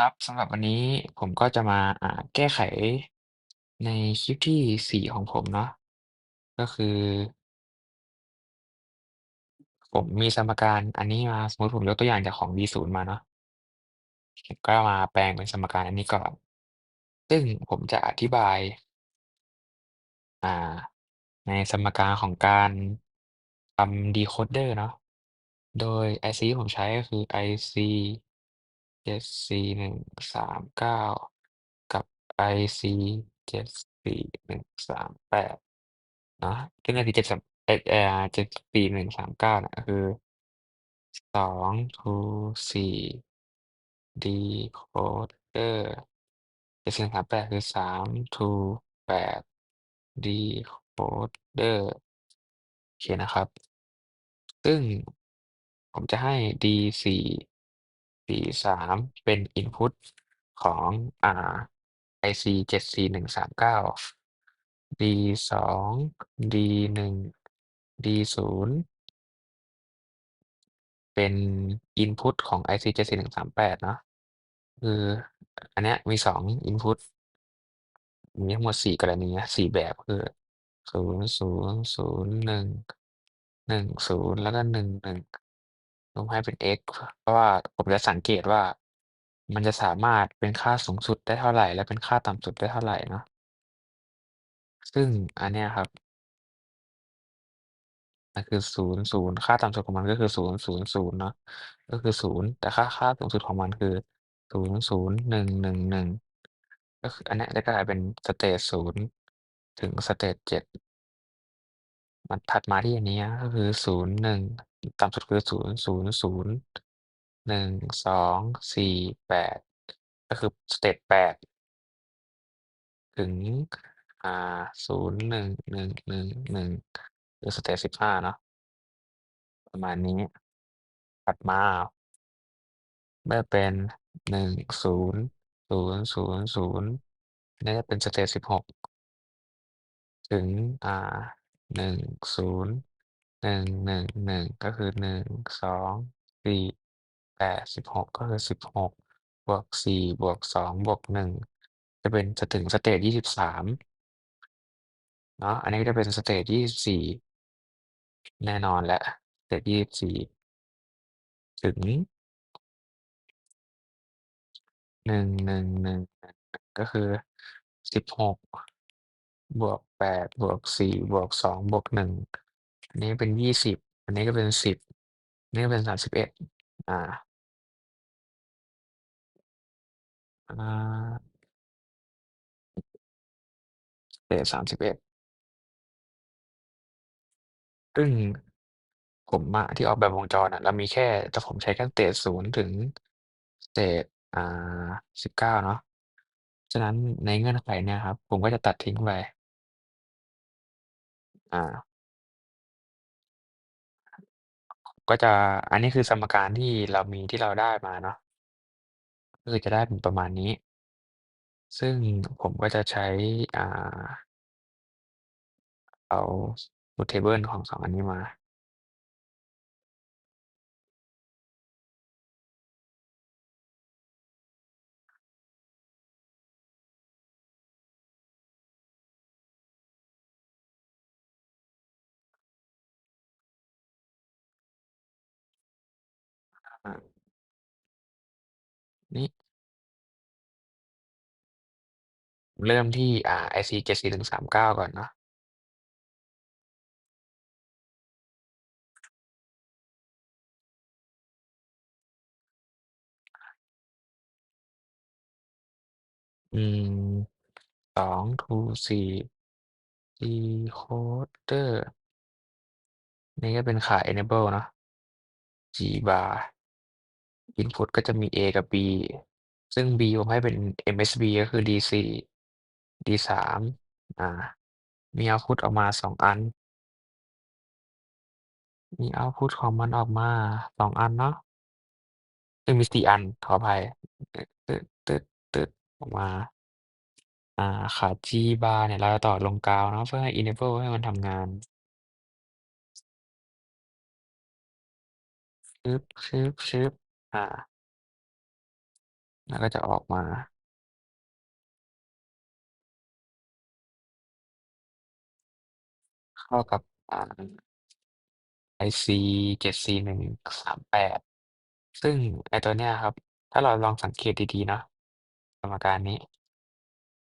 ครับ สำหรับวันนี้ผมก็จะมา อ่า แก้ไขในคลิปที่ 4 ของผมเนาะ ก็คือ ผมมีสมการอันนี้มา สมมุติผมยกตัวอย่างจากของ D0 มาเนาะ ผมก็มาแปลงเป็นสมการอันนี้ก่อน ซึ่งผมจะอธิบาย อ่า ในสมการของการทำ decoder เนาะ โดย IC ที่ผมใช้ก็คือ IC เจ็ดสี่หนึ่งสามเก้ากับไอซีเจ็ดสี่หนึ่งสามแปดเนาะซึ่งไอซีเจ็ดสามเอเอเจ็ดสี่หนึ่งสามเก้าน่ะคือสองทูสี่ดีโคเดอร์เจ็ดสี่สามแปดคือสามทูแปดดีโคเดอร์โอเคนะครับ ซึ่งผมจะให้ดีสี่ D4 43เป็น Input ของอ่า IC 74139 D2 D1 D0 เป็น Input ของ IC 74138เนาะคือ อันเนี้ยมี2 Input มีทั้งหมด4กรณีนะ4แบบคือ0 0 0 1 1 0แล้วก็1 1ผมให้เป็น x เพราะว่าผมจะสังเกตว่า มันจะสามารถเป็นค่าสูงสุดได้เท่าไหร่ และเป็นค่าต่ำสุดได้เท่าไหร่เนาะซึ่งอันเนี้ยครับมันคือ0 0ค่าต่ำสุดของมันก็คือ0 0 0เนาะก็คือ0แต่ค่าค่าสูงสุดของมันคือ0 0 1 1 1ก็คืออันเนี้ยจะกลายเป็นสเตต0ถึงสเตต7มันถัดมาที่อันนี้ก็คือ0 1 ต่ำสุดคือ 0 0 0 1 2 4 8 ก็คือสเตต8ถึง อ่า 0 1 1 1 1คือสเตต15เนาะ ประมาณนี้ ถัดมา เมื่อเป็น 1 0 0 0 0น่าจะเป็นสเตต16ถึง อ่า หนึ่งหนึ่งหนึ่งก็คือหนึ่งสองสี่แปดสิบหกก็คือสิบหกบวกสี่บวกสองบวกหนึ่งจะเป็นจะถึงสเตจยี่สิบสามเนาะอันนี้จะเป็นสเตจยี่สิบสี่แน่นอนแหละสเตจยี่สิบสี่ถึงหนึ่งหนึ่งหนึ่งก็คือสิบหกบวกแปดบวกสี่บวกสองบวกหนึ่ง อันนี้เป็น20อันนี้ก็เป็น10อันนี้ก็เป็น31อาอาสเตต31ซึ่งผมอะที่ออกแบบวงจรอะเรามีแค่แต่ผมใช้แค่เตจ0ถึงเตจอ่า19เก้าเนาะฉะนั้นในเงื่อนไขเนี่ยครับ ผมก็จะตัดทิ้งไปอ่า ก็จะ อันนี้คือสมการที่เรามีที่เราได้มาเนาะ ก็คือจะได้เป็นประมาณนี้ ซึ่งผมก็จะใช้ อ่า เอา Truth Table ของสองอันนี้มา เริ่มที่ อ่า IC 74139ก่อนเนาะ อืม2 to 4 decoder นี่ก็เป็นขา enable เนาะ G bar input ก็จะมี A กับ B ซึ่ง B ผมให้เป็น MSB ก็คือ D4 D3 อ่า มี output ออกมา2อัน มี output ของมันออกมา2อันเนาะซึ่งมี4อันขออภัยตึ๊ดๆๆๆออกมา อ่าขา G bar เนี่ย เราจะต่อลงกาวน์เนาะเพื่อให้ enable ให้มันทำงานชึบๆๆอาแล้วก็จะออกมา เข้ากับอ่า IC 74138 ซึ่งไอตัวเนี้ยครับ ถ้าเราลองสังเกตดี ๆ เนาะสมการนี้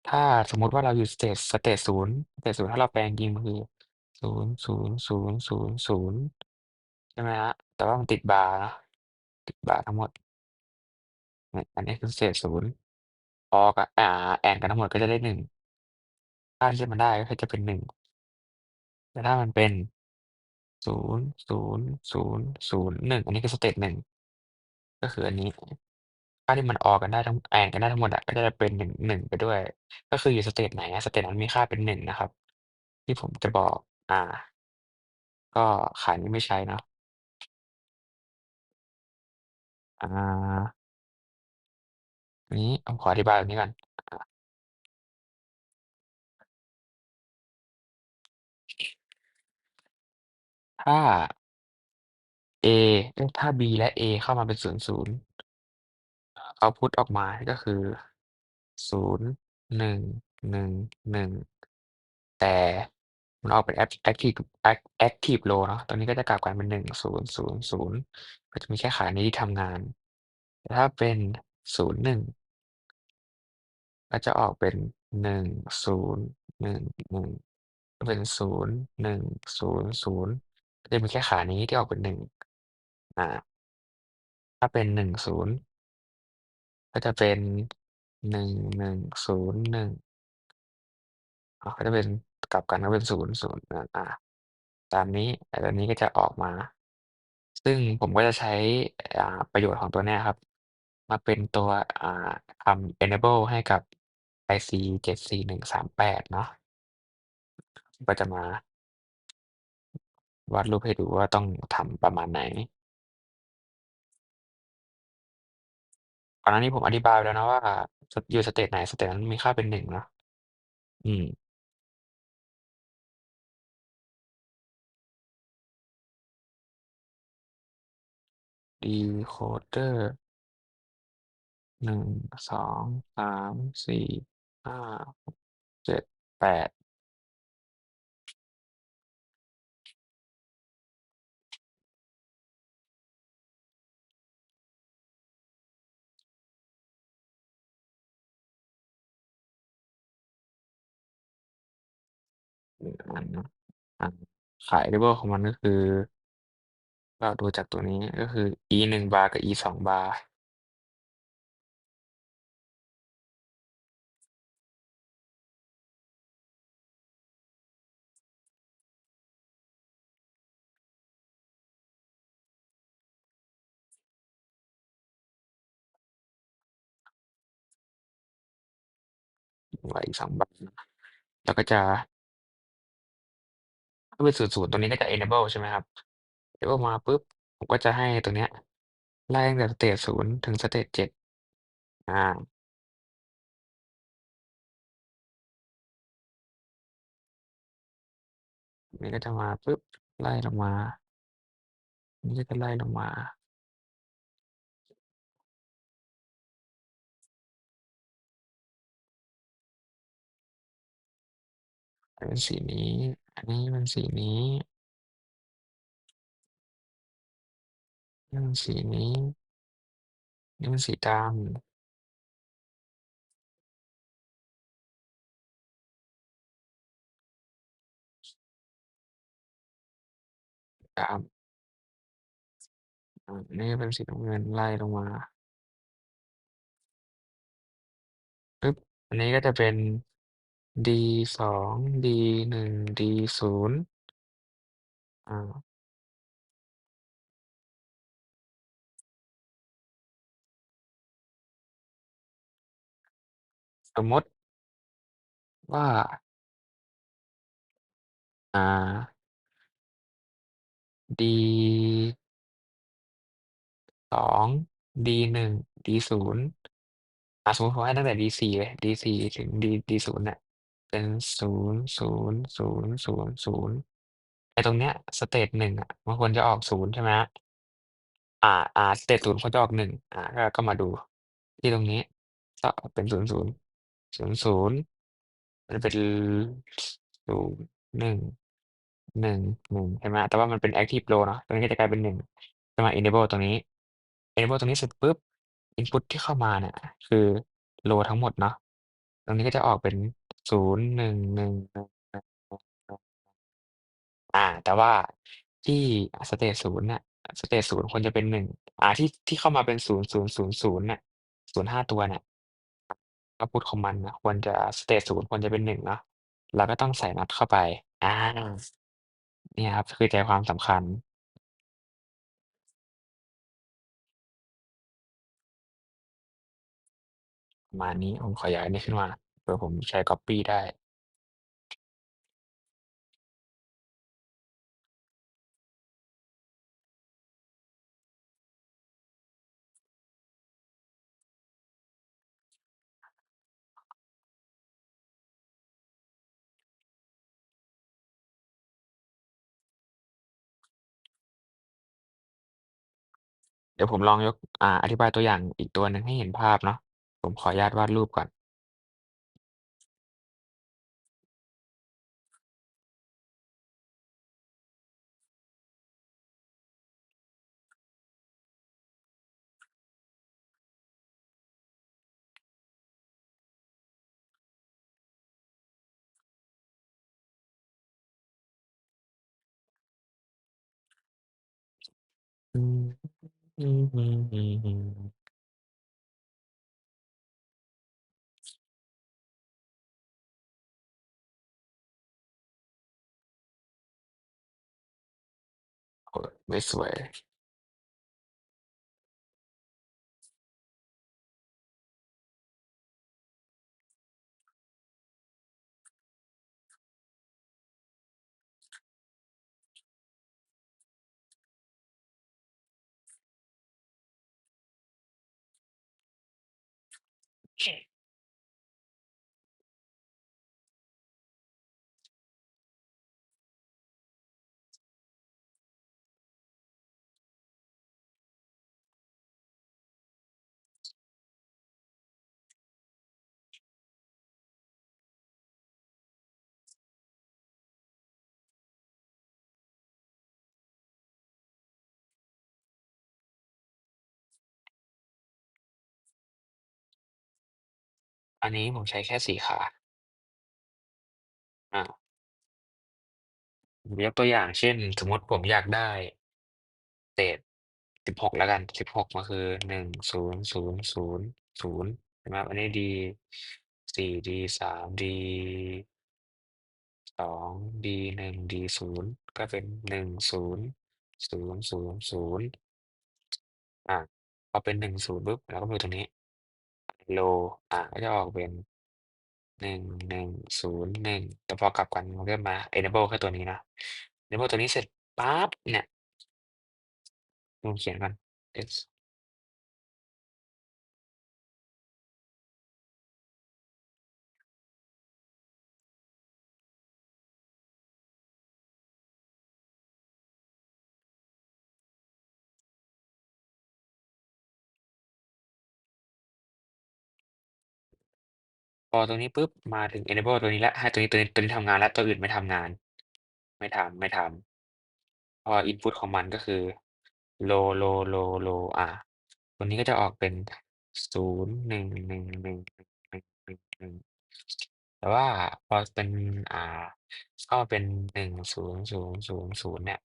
ถ้าสมมุติว่าเราอยู่สเตตสเตต0สเตต0ถ้าเราแปลงจริงๆมันคือ0ๆๆๆใช่ไหมครับแต่ว่ามันติดบาร์เนาะติดบาร์ทั้งหมดเนี่ยอันนี้คือสเตต0 OR กับอ่า AND กันทั้งหมดก็จะได้1ค่าที่มันได้ก็คือจะเป็น1 แต่ถ้ามันเป็น0 0 0 0 1อันนี้คือสเตต1ก็คืออันนี้ค่าที่มัน OR กันได้ทั้ง AND กันได้ทั้งหมดอะก็จะเป็น1 1ไปด้วย ก็คืออยู่สเตตไหนอะสเตตนั้นมีค่าเป็น1นะครับ ที่ผมจะบอก อ่า ก็ขานี้ไม่ใช้เนาะอ่าอันนี้ผมขออธิบายแบบนี้ก่อน ถ้า A เอ๊ะ ถ้า B และ A เข้ามาเป็น 00 เอาต์พุตออกมาก็คือ 0 1 1 1 แต่มันออกเป็นแอ็กแอ็กทิฟแอ็กแอ็กทิฟโลเนาะ ตรงนี้ก็จะกลับกลายเป็น 1 0 0 0 ก็จะมีแค่ขานี้ที่ทำงาน แต่ถ้าเป็น 01 ก็จะออกเป็น 1 0 1 1ก็เป็น 0 1 0 0ก็ จะมีแค่ขานี้ที่ออกเป็น1อาถ้าเป็น10ก็จะเป็น1101อ๋อก็จะเป็นกลับกันก็เป็น00อาอาตามนี้แต่ตัวนี้ก็จะออกมา ซึ่งผมก็จะใช้อ่าประโยชน์ของตัวเนี้ยครับ มาเป็นตัวอ่าทำ enable ให้กับ IC 74138 เนาะก็จะมา วาดรูปให้ดูว่าต้องทำประมาณไหน ก่อนหน้านี้ผมอธิบายไปแล้วนะว่าอยู่สเตตไหนสเตตนั้นมีค่าเป็น1เนาะอืม decoder 1 2 3 4 5 6 7 8 1อันเนาะอาค่า enable ของมันก็คือเราดูจากตัวนี้ ก็คือ e 1 บาร์กับ e 2 บาร์บวกอีก2บาร์ แล้วก็จะ ถ้าเป็น 00ตรงนี้ก็จะ enable ใช่ไหมครับ enable มาปุ๊บ ผมก็จะให้ตรงเนี้ย ไล่ตั้งแต่สเตต0ถึงสเตต7อาอันนี้ก็จะมาปุ๊บ ไล่ลงมาอันนี้ก็จะไล่ลงมาอันนี้สีนี้ อันนี้มันสีนี้นี่มันสีนี้ นี่มันสีดำดำอันนี้เป็นสีน้ำเงินไล่ลงมาปึ๊บอันนี้ก็จะเป็น ดีสองดีหนึ่งดีศูนย์สมมติว่า อ่าดีสองดีหนึ่งดีศูนย์สมมติผมให้ตั้งแต่ดีสี่เลยดีสี่ถึงดีดีศูนย์เนี่ย เป็น0 0 0 0 0ไอ้ตรงเนี้ยสเตต1อะมันควรจะออก0ใช่ไหมครับอ่าสเตต0ควรจะออก1อาก็ก็มาดู ที่ตรงนี้ก็เป็นศูนย์ศูนย์ศูนย์ศูนย์มันเป็นศูนย์หนึ่งหนึ่งหนึ่งเห็นไหมแต่ว่ามันเป็น active row เนาะตรงนี้ก็จะกลายเป็นหนึ่งจะมา enable ตรงนี้ enable ตรงนี้เสร็จปุ๊บ input ที่เข้ามาเนี่ยคือ row ทั้งหมดเนาะตรงนี้ก็จะออกเป็น ศูนย์หนึ่งหนึ่งหนึ่งหนึ่งอ่าแต่ว่าที่ state ศูนย์เนี่ย state ศูนย์ควรจะเป็นหนึ่งอ่า ที่ ที่เข้ามาเป็นศูนย์ศูนย์ศูนย์ศูนย์เนี่ยศูนย์ห้าตัวเนี่ย output ของมันนะควรจะ state ศูนย์ควรจะเป็นหนึ่งเนาะ เราก็ต้องใส่ NOT เข้าไปอ่าเนี่ยครับ คือใจความสำคัญมาณนี้ ผมขอยายนนี้ขึ้นมา เผื่อผมใช้ก๊อบปี้ได้เดี๋ยวผมลองยก อ่า อธิบายตัวอย่างอีกตัวหนึ่งให้เห็นภาพเนาะ ผมขออนุญาตวาดรูปก่อน อืมอืม อันนี้ผมใช้แค่4ขาอาผมยกตัวอย่างเช่น สมมติผมอยากได้เศษ16แล้วกัน16มันคือ1 0 0 0 0ใช่ไหมครับอันนี้ D 4 D 3 D สามดีสอง D หนึ่ง D ศูนย์ก็เป็นหนึ่งศูนย์ศูนย์ศูนย์ศูนย์อ่าพอเป็นหนึ่งศูนย์ปุ๊บเราก็มาดูตรงนี้ โล อ่า ก็จะออกเป็นหนึ่งหนึ่งศูนย์หนึ่งแต่พอกลับกันมันก็มา enable แค่ตัวนี้นะ enable ตัวนี้เสร็จปั๊บเนี่ย ลองเขียนก่อน s พอตัวนี้ปุ๊บ มาถึง enable ตัวนี้แล้ว ให้ตัวนี้ ตัวนี้ ตัวนี้ทำงานแล้ว ตัวอื่นไม่ทำงาน ไม่ทำ ไม่ทำ พอ input ของมันก็คือ low low low low อ่า ตัวนี้ก็จะออกเป็นศูนย์หนึ่งหนึ่งหนึ่งหนึ่งหนึ่งหนึ่งแต่ว่าพอเป็น อ่า เข้ามาเป็นหนึ่งศูนย์ศูนย์ศูนย์ศูนย์เนี่ย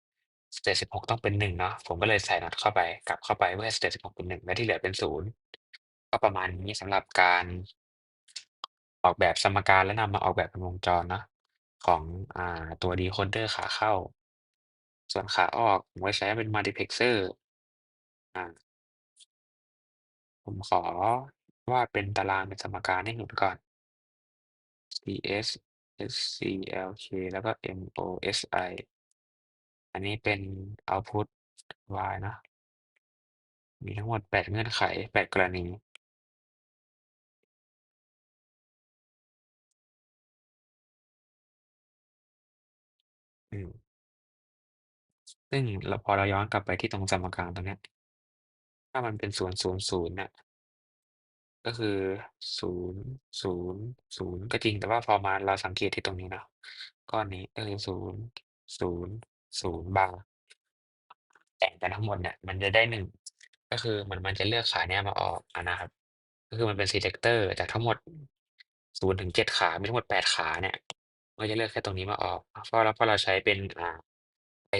สเตตสิบหกต้องเป็นหนึ่งเนาะ ผมก็เลยใส่ NOT เข้าไป กลับเข้าไป เพื่อให้สเตตสิบหกเป็นหนึ่งและที่เหลือเป็นศูนย์ก็ประมาณนี้สำหรับการ ออกแบบสมการ และนำมาออกแบบเป็นวงจรเนาะ ของ อ่า ตัว decoder ขาเข้า ส่วนขาออกผมไว้ใช้เป็น multiplexer อ่าผมขอวาดเป็นตารางเป็นสมการให้เห็นก่อน CS SCLK แล้วก็ MOSI อันนี้เป็น output y เนาะ มีทั้งหมด 8 เงื่อนไข 8 กรณี ซึ่งเรา พอเราย้อนกลับไปที่ตรงสมการตรงเนี้ย ถ้ามันเป็น 0 0 0 น่ะ ก็คือ 0 0 0 ก็จริง แต่ว่าพอมาเราสังเกตที่ตรงนี้เนาะ ก้อนนี้ ก็คือ 0 0 0 บาร์ แต่งกันทั้งหมดเนี่ยมันจะได้ 1 ก็คือเหมือนมันจะเลือกขาเนี้ยมาออกอะนะครับ ก็คือมันเป็น selector จากทั้งหมด0-7ขา มีทั้งหมด 8 ขาเนี่ย มันก็จะเลือกแค่ตรงนี้มาออก เพราะเราเพราะเราใช้เป็น อ่า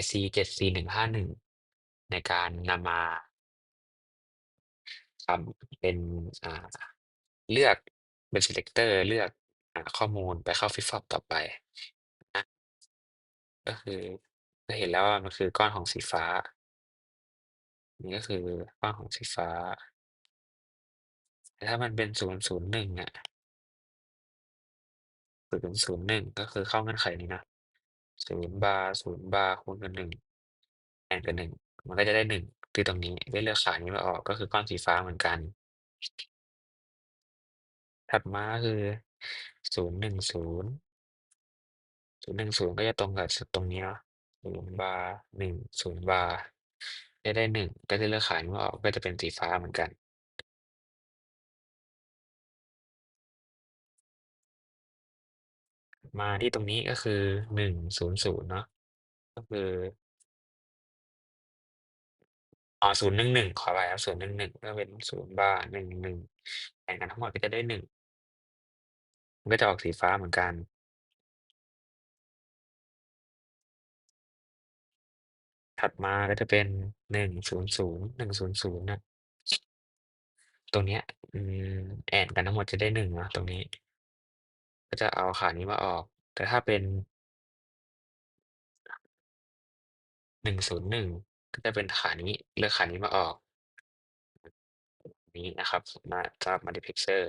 IC 74151 ในการนำมาทำเป็นเลือกเป็น selector เลือกอข้อมูลไปเข้า f i p f o p ต่อไปนะก็คือจะเห็นแล้วว่ามันคือก้อนของสีฟ้า นี่ก็คือก้อนของสีฟ้าแต่ถ้ามันเป็น001อะ001ก็คือเข้าเงื่อนไขนี้นะ ศูนย์บาร์ศูนย์บาร์คูณกันหนึ่งแอนกันหนึ่งมันก็จะได้หนึ่งคือตรงนี้ได้เลือกขายนี้มาออกก็คือก้อนสีฟ้าเหมือนกัน ถัดมาคือศูนย์หนึ่งศูนย์ศูนย์หนึ่งศูนย์ก็จะตรงกับตรงนี้เนาะศูนย์บาร์หนึ่งศูนย์บาร์ได้ได้หนึ่งก็จะเลือกขายมาออกก็จะเป็นสีฟ้าเหมือนกัน มาที่ตรงนี้ก็คือหนึ่งศูนย์ศูนย์เนาะก็คืออ๋อศูนย์หนึ่งหนึ่งขอไปครับศูนย์หนึ่งหนึ่งก็เป็นศูนย์บ้าหนึ่งหนึ่งแบ่งกันทั้งหมดก็จะได้หนึ่งมันก็จะออกสีฟ้าเหมือนกันถัดมาก็จะเป็นหนึ่งศูนย์ศูนย์หนึ่งศูนย์ศูนย์นะตรงเนี้ย อืมแอนกันทั้งหมดจะได้หนึ่งนะตรงนี้ ก็จะเอาขานี้มาออก แต่ถ้าเป็น 101 ก็จะเป็นขานี้ เลือกขานี้มาออก นี้นะครับมาสำหรับ Multiplexer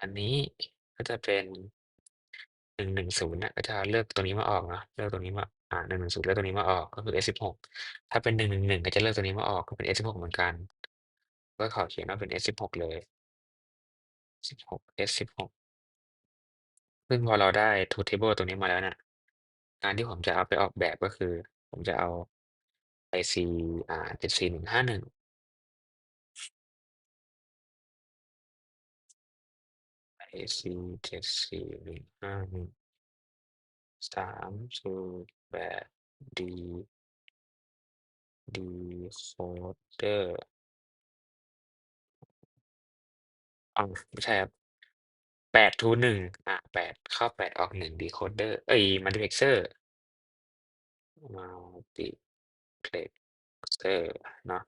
อันนี้ก็จะเป็น110เนี่ยก็จะเลือกตัวนี้มาออกเนาะเลือกตัวนี้มาอ่า110เลือกตัวนี้มาออกก็คือ S16 ถ้าเป็น111ก็จะเลือกตัวนี้มาออกก็เป็น S16 เหมือนกัน ก็ขอเขียนว่าเป็น S16 เลย สิบหก s สิบหกซึ่งพอเราได้ truth table ตรงนี้มาแล้วนี่ะการที่ผมจะเอาไปออกแบบก็คือ ผมจะเอา IC อ่าเจ็ด c หนึ่งห้าหนึ่งไอซีเจ็ดสี่หนึ่งห้าหนึ่งสามสูตรแปบดีดีโคเดอร์ วไม่ใช่ครับ8 to 1อ่า 8 เข้า 8 ออก 1 decoder เอ๊ย Multiplexer multiplexer เนาะ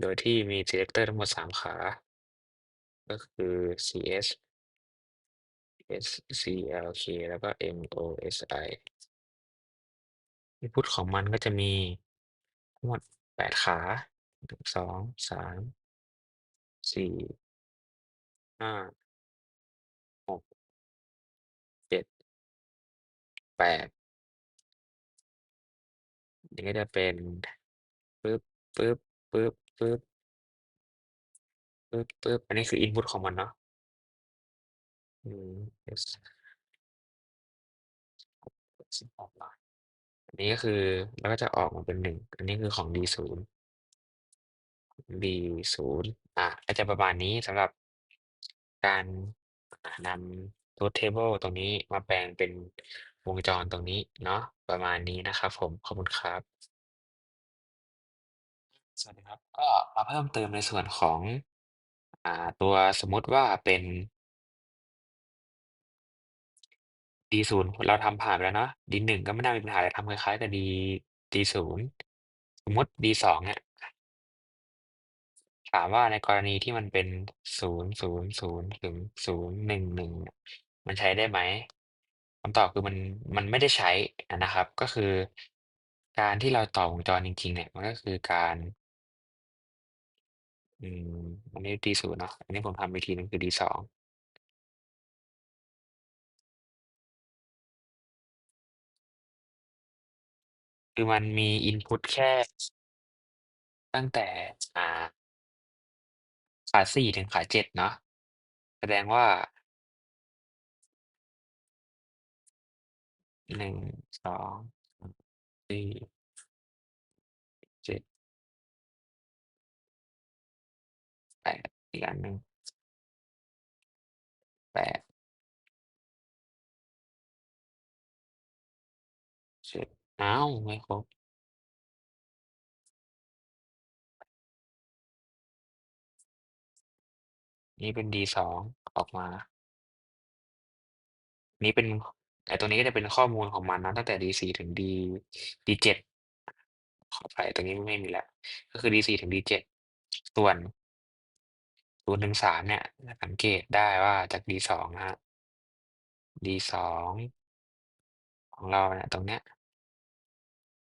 โดยที่มี selector ทั้งหมด 3 ขา ก็คือ CS S CLK แล้วก็ MOSI input ของมันก็จะมี ทั้งหมด 8 ขา 1 2 3 4 5 6 7 8นี่ก็จะเป็นปึ๊บปึ๊บปึ๊บปึ๊บปึ๊บปึ๊บอันนี้คือ input ของมันเนาะอืม S 16เหรอ?อันนี้ก็คือแล้วก็จะออกมาเป็น1อันนี้คือของ D0 D0 อ่าก็จะประมาณนี้สำหรับ การ อ่า นำ Truth Table ตรงนี้มาแปลงเป็นวงจรตรงนี้เนาะ ประมาณนี้นะครับผม ขอบคุณครับ สวัสดีครับ ก็มาเพิ่มเติมในส่วนของ อ่า ตัว สมมุติว่าเป็น D0 เราทำผ่านไปแล้วเนาะ D1 ก็ไม่น่ามีปัญหาอะไร ทำคล้าย ๆ กับ D D0 สมมุติ D2 เนี่ย ถามว่าในกรณีที่มันเป็น 000ถึง011มันใช้ได้ไหม?คำตอบคือมัน มันไม่ได้ใช้อะนะครับ ก็คือการที่เราต่อวงจรจริง ๆ เนี่ย มันก็คือการ อืม อันนี้ D0 เนาะ อันนี้ผมทำอีกทีหนึ่งคือ D2 คือมันมี input แค่ ตั้งแต่ อ่า ขา 4 ถึงขา 7 เนาะ แสดงว่า 1 2 3 4 7 8 อีกอันหนึ่ง8 10อ้าว ไม่ครบ นี่เป็น D2 องออกมา นี้เป็น ไอ้ตรงนี้ก็จะเป็นข้อมูลของมันนะ ตั้งแต่ D4 ถึง D D7 ขออภัยตรงนี้ไม่มีแล้ว ก็คือ D4 ถึง D7 ส่วน0-3เนี่ย สังเกตได้ว่าจาก D2 นะครับ D2 ของเราเนี่ย ตรงเนี้ย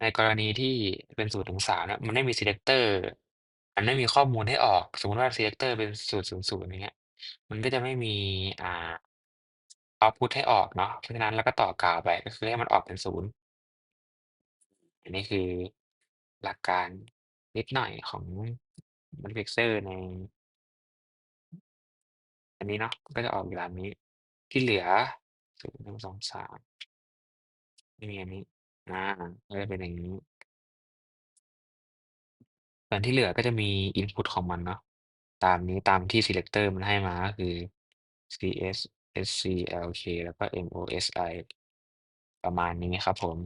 ในกรณีที่เป็น0-3เนี่ย มันไม่มี selector มันไม่มีข้อมูลให้ออก สมมุติว่า selector เป็น 000 อย่างเงี้ย มันก็จะไม่มี อ่า เอาตพุตให้ออกเนาะ เพราะฉะนั้น เราก็ต่อกาวไป ก็คือให้มันออกเป็น 0 อันนี้คือหลักการนิดหน่อยของ multiplexer ใน อันนี้เนาะ ก็จะออกอยู่ตามนี้ ที่เหลือ 0-1-2-3 ไม่มีอันนี้ อา ก็จะเป็นอย่างงี้ ส่วนที่เหลือก็จะมีอินพุตของมันเนาะ ตามนี้ตามที่ selector มันให้มาก็คือ CS SC LK แล้วก็ MOSI ประมาณนี้ครับผม